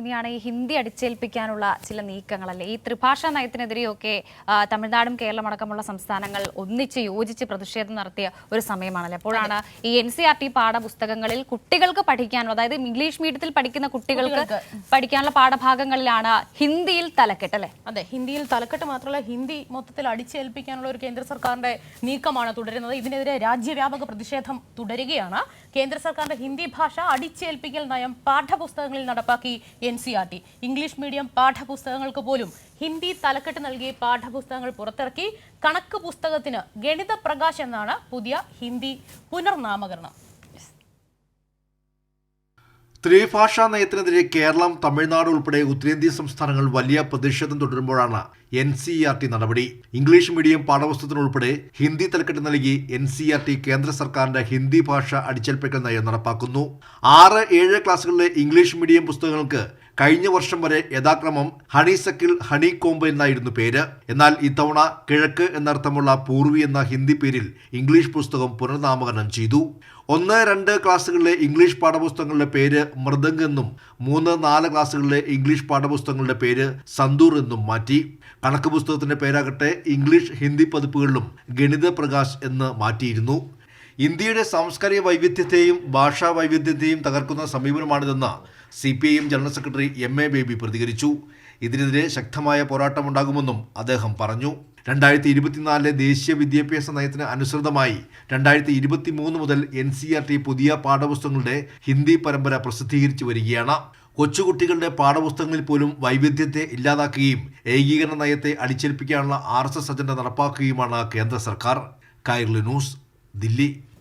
ഇനിയാണ് ഈ ഹിന്ദി അടിച്ചേൽപ്പിക്കാനുള്ള ചില നീക്കങ്ങളല്ലേ? ഈ ത്രിഭാഷാ നയത്തിനെതിരെയൊക്കെ തമിഴ്നാടും കേരളം അടക്കമുള്ള സംസ്ഥാനങ്ങൾ ഒന്നിച്ച് യോജിച്ച് പ്രതിഷേധം നടത്തിയ ഒരു സമയമാണല്ലേ? അപ്പോഴാണ് ഈ എൻ സി ആർ ടി പാഠപുസ്തകങ്ങളിൽ കുട്ടികൾക്ക് പഠിക്കാനുള്ള അതായത് ഇംഗ്ലീഷ് മീഡിയത്തിൽ പഠിക്കുന്ന കുട്ടികൾക്ക്. പഠിക്കാനുള്ള പാഠഭാഗങ്ങളിലാണ് ഹിന്ദിയിൽ തലക്കെട്ട് അല്ലേ? അതെ ഹിന്ദിയിൽ തലക്കെട്ട് മാത്രമല്ല ഹിന്ദി മൊത്തത്തിൽ അടിച്ചേൽപ്പിക്കാനുള്ള ഒരു കേന്ദ്ര സർക്കാരിന്റെ നീക്കമാണ് തുടരുന്നത്. ഇതിനെതിരെ രാജ്യവ്യാപക പ്രതിഷേധം തുടരുകയാണ്. കേന്ദ്ര സർക്കാരിന്റെ ഹിന്ദി ഭാഷ അടിച്ചേൽപ്പിക്കൽ നയം പാഠപുസ്തകങ്ങളിൽ നടപ്പാക്കി N C R T English medium പാഠപുസ്തകങ്ങൾക്ക് പോലും ഹിന്ദി തലക്കെട്ട് നൽകി പാഠപുസ്തകങ്ങൾ പുറത്തിറക്കി കണക്ക് പുസ്തകത്തിന് ഗണിത പ്രകാശ് എന്നാണ് പുതിയ ഹിന്ദി പുനർനാമകരണം. ത്രിഭാഷാ നയത്തിനെതിരെ കേരളം തമിഴ്നാട് ഉൾപ്പെടെ ഉത്തരേന്ത്യൻ സംസ്ഥാനങ്ങൾ വലിയ പ്രതിഷേധം തുടരുമ്പോഴാണ് എൻ സി ആർ ടി നടപടി. ഇംഗ്ലീഷ് മീഡിയം പാഠപുസ്തകത്തിനുൾപ്പെടെ ഹിന്ദി തലക്കെട്ട് നൽകി എൻ സി ആർ ടി കേന്ദ്ര സർക്കാരിന്റെ ഹിന്ദി ഭാഷ അടിച്ചേൽപ്പിക്കൽ നയം നടപ്പാക്കുന്നു. ആറ് ഏഴ് ക്ലാസ്സുകളിലെ ഇംഗ്ലീഷ് മീഡിയം പുസ്തകങ്ങൾക്ക് കഴിഞ്ഞ വർഷം വരെ യഥാക്രമം ഹണി സക്കിൾ ഹണി കോംബ് എന്നായിരുന്നു പേര്. എന്നാൽ ഇത്തവണ കിഴക്ക് എന്നർത്ഥമുള്ള പൂർവി എന്ന ഹിന്ദി പേരിൽ ഇംഗ്ലീഷ് പുസ്തകം പുനർനാമകരണം ചെയ്തു. ഒന്ന് രണ്ട് ക്ലാസ്സുകളിലെ ഇംഗ്ലീഷ് പാഠപുസ്തകങ്ങളുടെ പേര് മൃദംഗ് എന്നും മൂന്ന് നാല് ക്ലാസ്സുകളിലെ ഇംഗ്ലീഷ് പാഠപുസ്തകങ്ങളുടെ പേര് സന്തൂർ എന്നും മാറ്റി. കണക്ക് പുസ്തകത്തിന്റെ പേരാകട്ടെ ഇംഗ്ലീഷ് ഹിന്ദി പതിപ്പുകളിലും ഗണിത പ്രകാശ് എന്ന് മാറ്റിയിരുന്നു. ഇന്ത്യയുടെ സാംസ്കാരിക വൈവിധ്യത്തെയും ഭാഷാ വൈവിധ്യത്തെയും തകർക്കുന്ന സമീപനമാണിതെന്ന് C P I M general secretary M A Baby പ്രതികരിച്ചു. ഇതിനെതിരെ ശക്തമായ പോരാട്ടമുണ്ടാകുമെന്നും അദ്ദേഹം പറഞ്ഞു. രണ്ടായിരത്തി ഇരുപത്തിനാലിലെ ദേശീയ വിദ്യാഭ്യാസ നയത്തിന് അനുസൃതമായി രണ്ടായിരത്തി ഇരുപത്തി മൂന്ന് മുതൽ എൻ സി ആർ ടി പുതിയ പാഠപുസ്തകങ്ങളുടെ ഹിന്ദി പരമ്പര പ്രസിദ്ധീകരിച്ചു വരികയാണ്. കൊച്ചുകുട്ടികളുടെ പാഠപുസ്തകങ്ങളിൽ പോലും വൈവിധ്യത്തെ ഇല്ലാതാക്കുകയും ഏകീകരണ നയത്തെ അടിച്ചേൽപ്പിക്കാനുള്ള ആർ എസ് എസ് അജണ്ട നടപ്പാക്കുകയുമാണ് കേന്ദ്ര സർക്കാർ. കൈർലി ന്യൂസ് ദില്ലി.